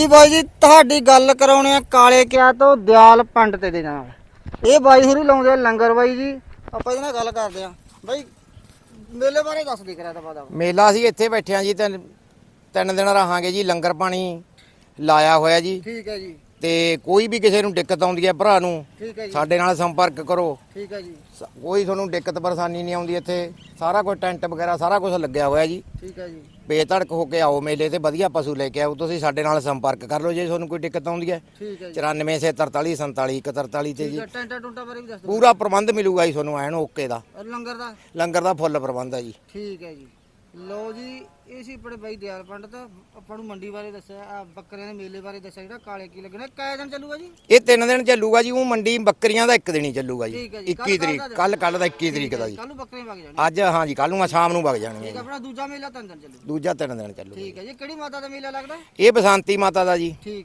ਜੀ ਬਾਈ ਜੀ ਤੁਹਾਡੀ ਗੱਲ ਕਰਾਉਣੇ ਆ ਕਾਲੇ ਕਿਆ ਤੋਂ ਦਿਆਲ ਪੰਡਤ ਦੇ ਨਾਲ। ਇਹ ਬਾਈ ਹੋਰੀ ਲਾਉਂਦੇ ਆ ਲੰਗਰ ਬਾਈ ਜੀ। ਆਪਾਂ ਇਹਦੇ ਨਾਲ ਗੱਲ ਕਰਦੇ ਆ। ਬਾਈ ਮੇਲੇ ਬਾਰੇ ਦੱਸ ਦੇ ਕਰਿਆ ਤਾਂ ਬਾਦਾ ਮੇਲਾ ਅਸੀਂ ਇੱਥੇ ਬੈਠੇ ਆ ਜੀ ਤਿੰਨ ਤਿੰਨ ਦਿਨ ਰਹਾਂਗੇ ਜੀ ਲੰਗਰ ਪਾਣੀ ਲਾਇਆ ਹੋਇਆ ਜੀ। ਠੀਕ ਹੈ ਜੀ। ਤੇ ਕੋਈ ਵੀ ਕਿਸੇ ਨੂੰ ਦਿੱਕਤ ਆਉਂਦੀ ਹੈ ਭਰਾ ਨੂੰ ਠੀਕ ਹੈ ਜੀ। ਸਾਡੇ ਨਾਲ ਸੰਪਰਕ ਕਰੋ। ਠੀਕ ਹੈ ਜੀ। ਸ- ਕੋਈ ਤੁਹਾਨੂੰ ਦਿੱਕਤ ਪਰੇਸ਼ਾਨੀ ਨਹੀਂ ਆਉਂਦੀ ਇੱਥੇ। ਸਾਰਾ ਕੁਝ ਟੈਂਟ ਵਗੈਰਾ ਸਾਰਾ ਕੁਝ ਲੱਗਿਆ ਹੋਇਆ ਜੀ। ਠੀਕ ਹੈ ਜੀ। ਬੇਧੜਕ ਹੋ ਕੇ ਆਓ ਮੇਲੇ ਤੇ ਵਧੀਆ ਪਸ਼ੂ ਲੈ ਕੇ ਆਓ। ਤੁਸੀਂ ਸਾਡੇ ਨਾਲ ਸੰਪਰਕ ਕਰ ਲਓ ਜੇ ਤੁਹਾਨੂੰ ਕੋਈ ਦਿੱਕਤ ਆਉਂਦੀ ਹੈ। ਠੀਕ ਹੈ ਜੀ। 94 ਸੇ 43 47 143 ਤੇ ਜੀ। ਟੈਂਟਾ ਟੁੰਟਾ ਬਾਰੇ ਵੀ ਦੱਸ ਦਿਓ। ਪੂਰਾ ਪ੍ਰਬੰਧ ਮਿਲੂਗਾ ਜੀ ਤੁਹਾਨੂੰ ਐਨ ਓਕੇ ਦਾ। ਔਰ ਲੰਗਰ ਦਾ? ਲੰਗਰ ਦਾ ਫੁੱਲ ਪ੍ਰਬੰਧ ਹੈ ਜੀ। ਠੀਕ ਹੈ ਜੀ। ਲੋ ਜੀ ਇਹ ਸੀ ਆਪਣੇ ਬਾਈ ਦਿਆਲ ਪੰਡਤ। ਆਪਾਂ ਨੂੰ ਮੰਡੀ ਬਾਰੇ ਦੱਸਿਆ ਆ ਬੱਕਰਿਆਂ ਦੇ ਮੇਲੇ ਬਾਰੇ ਦੱਸਿਆ ਜਿਹੜਾ ਕਾਲੇ ਕੀ ਲੱਗਣਾ। ਕਾਇ ਦਿਨ ਚੱਲੂਗਾ ਜੀ? ਇਹ ਤਿੰਨ ਦਿਨ ਚੱਲੂਗਾ ਜੀ ਉਹ ਮੰਡੀ ਬੱਕਰੀਆਂ ਦਾ ਇੱਕ ਦਿਨ ਹੀ ਚੱਲੂਗਾ ਜੀ। ਠੀਕ ਹੈ ਜੀ, 21 ਤਰੀਕ ਕੱਲ ਕੱਲ ਦਾ 21 ਤਰੀਕ ਦਾ ਜੀ ਕੱਲ ਨੂੰ ਬੱਕਰੇ ਵਗ ਜਾਣੇ ਅੱਜ ਹਾਂ ਜੀ ਕੱਲ ਨੂੰ ਆ ਸ਼ਾਮ ਨੂੰ ਵਗ ਜਾਣਗੇ ਠੀਕ ਜੀ। ਹੈ, ਆਪਣਾ ਦੂਜਾ ਮੇਲਾ ਤਿੰਨ ਦਿਨ ਚੱਲੂ ਦੂਜਾ ਤਿੰਨ ਦਿਨ ਚੱਲੂਗਾ ਠੀਕ ਹੈ ਜੀ ਕਿਹੜੀ ਮਾਤਾ ਦਾ ਮੇਲਾ ਲੱਗਦਾ? ਇਹ ਬਸੰਤੀ ਮਾਤਾ ਦਾ ਜੀ। ਠੀਕ ਹੈ।